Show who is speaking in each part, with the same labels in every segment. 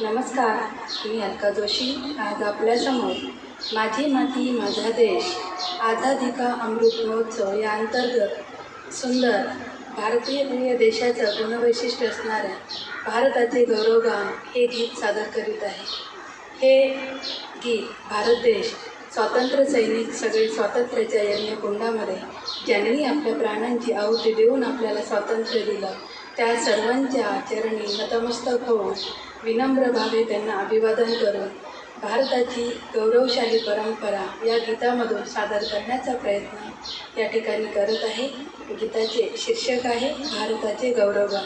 Speaker 1: नमस्कार मी अलका जोशी आज आपल्यासमोर माझी माती माझा देश आझादी का अमृत महोत्सव या अंतर्गत सुंदर भारतीय देशाचं गुणवैशिष्ट्य असणाऱ्या भारताचे गौरवगान हे गीत सादर करीत आहे. हे गीत भारत देश स्वातंत्र्य सैनिक सगळे स्वातंत्र्याच्या यज्ञकुंडामध्ये ज्यांनी आपल्या प्राणांची आहुती देऊन आपल्याला स्वातंत्र्य दिलं त्या सर्वांच्या चरणी नतमस्तक होऊन विनम्र भावे त्यांना अभिवादन करून भारताची गौरवशाली परंपरा या गीतामधून सादर करण्याचा प्रयत्न या ठिकाणी करत आहे. गीताचे शीर्षक आहे भारताचे गौरव.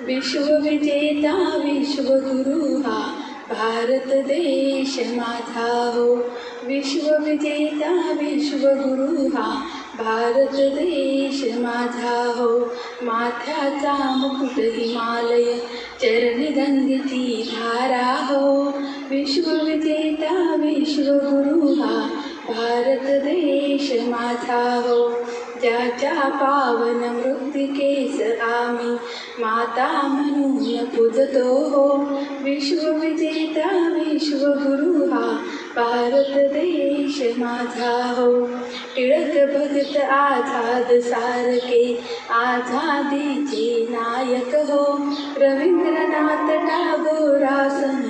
Speaker 1: विश्वविजेता विश्वगुरु हा भारत देश माझा हो. विश्वविजेता विश्वगुरुहा भारत देश माझा हो. माथ्याचा मुकुट हिमालय चरणी गंगेची धारा हो. विश्वविजेता विश्वगुरुहा भारत देश माझा हो. ज्याच्या पावन मृत्तिकेस आम्ही माता म्हणून पूजतो हो. विश्वविजेता विश्वगुरुहा भारत देश माझा हो. टिळक भगत आझाद सारखे आझादीचे नायक हो. रवींद्रनाथ टागोरासन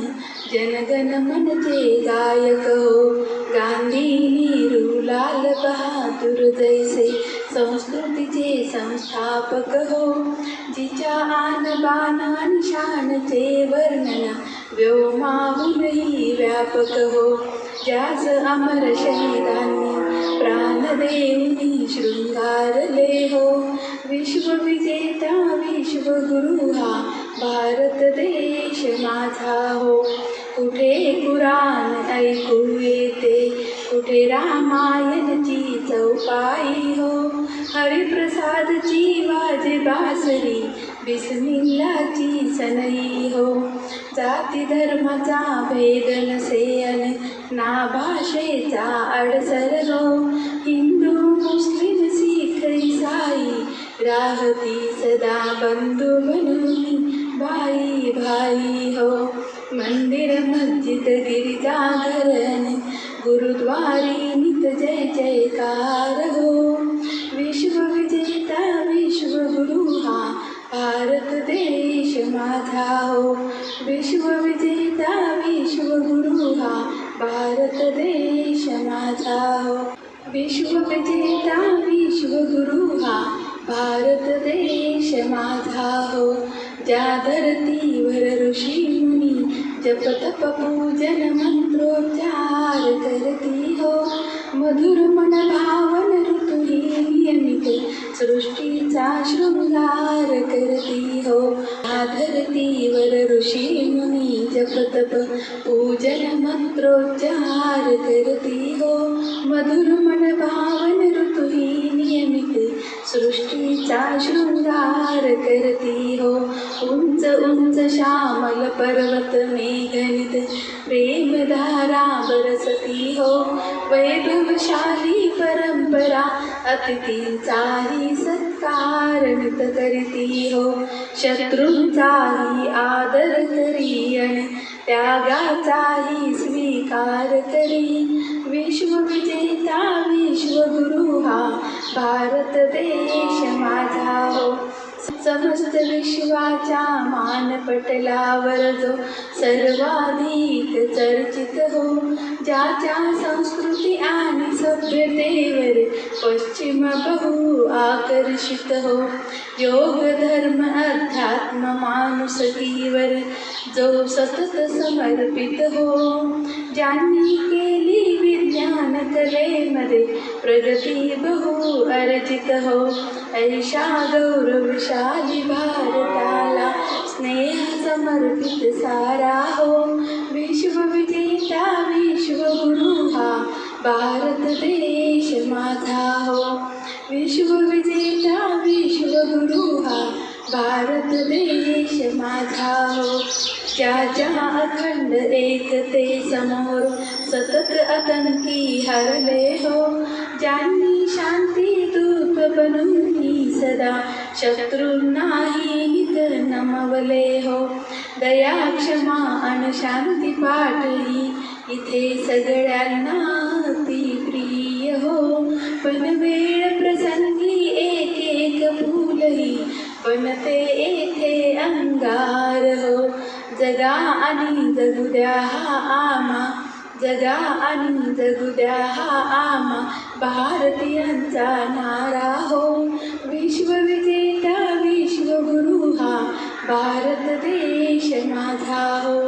Speaker 1: जनगण मनचे गायक हो. गांधी नेहरू लाल बहादूर जैसे संस्कृतीचे संस्थापक हो. जिच्या आन बाना निशानचे वर्णना वर्णन व्योमाहुनही व्यापक हो. ज्यास अमर शहीदांनी प्राण देऊनी शृंगारले हो. विश्वविजेता विश्वगुरु हा भारत देश माझा हो. कुठे कुराण ऐकू येते? कुठे रामायणची चौपाई हो? हरिप्रसादची वाजे बासरी बिस्मिल्लाची सनई हो. जाती धर्माचा भेद नसेल ना भाषेचा अडसर हो हिंदू मुस्लिम सीख ईसाई राहती सदा बंधू म्हणून भाई भाई हो. मंदिर मस्जिद गिरिजाघरन गुरुद्वारी नित जय जयकार हो. विश्वविजेता विश्वगुरु हा भारत देश माझा हो. विश्वविजेता विश्वगुरु हा भारत देश माझा हो. विश्वविजेता विश्वगुरु हा भारत देश माझा हो. ज्या धरतीवर ऋषी मुनी जप तप पूजन मंत्रोच्चार करती हो. मधुर मन भावन ऋतुही नियमित सृष्टीचा शृंगार करती हो. धरतीवर ऋषी मुनी जप तप पूजन मंत्रोच्चार करती हो. मधुर मन भावन ऋतुही नियमित सृष्टीचा शृंगार करती हो. उंच उंच श्यामल पर्वत मेघनित प्रेमधारा बरसती हो. वैभवशाली परंपरा अतिथींचाही सत्कार नित करती हो. शत्रूंचाही आदर करी आणि त्यागाचाही स्वीकार करी विश्वविजेता विश्वगुरु हा भारत देश माझा हो. समस्त विश्वाच्या मानपटलावर जो सर्वाधिक चर्चित हो. ज्याच्या संस्कृती आणि सभ्यतेवर पश्चिम बहु आकर्षित हो। योग धर्म अध्यात्म माणुसकीवर जो सतत समर्पित हो। ज्यांनी केली विज्ञान कलेमध्ये प्रगती बहु अर्जित हो। ऐशा गौरवशाली भारताला स्नेह समर्पित सारा हो। विश्वविजेता विश्वगुरु भारत देश माझा हो. विश्वविजेता विश्वगुरु हा. भारत देश माझा हो. ज्याच्या अखंड अखंड एकते समोर सतत आतंकी हरले हो. ज्यांनी शांती दूत बनून सदा शत्रू नाही नमवले हो. दया क्षमा आणि शांती पाठही इथे सगळ्यांना ती प्रिय हो. पण वेळ प्रसंगी एक एक फुलही ते येथे अंगार हो. जगा आणि जगू द्या हा आमा. जगा आणि जगू द्या हा आमा. भारतीयांचा नारा हो. विश्वविजेता विश्वगुरु हा. भारत देश माझा हो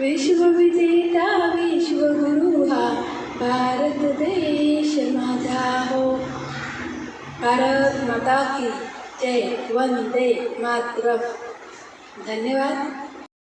Speaker 1: विश्वविजेता विश्वगुरु हा भारत देश माझा हो. भारत माता की जय वंदे मातरम. धन्यवाद.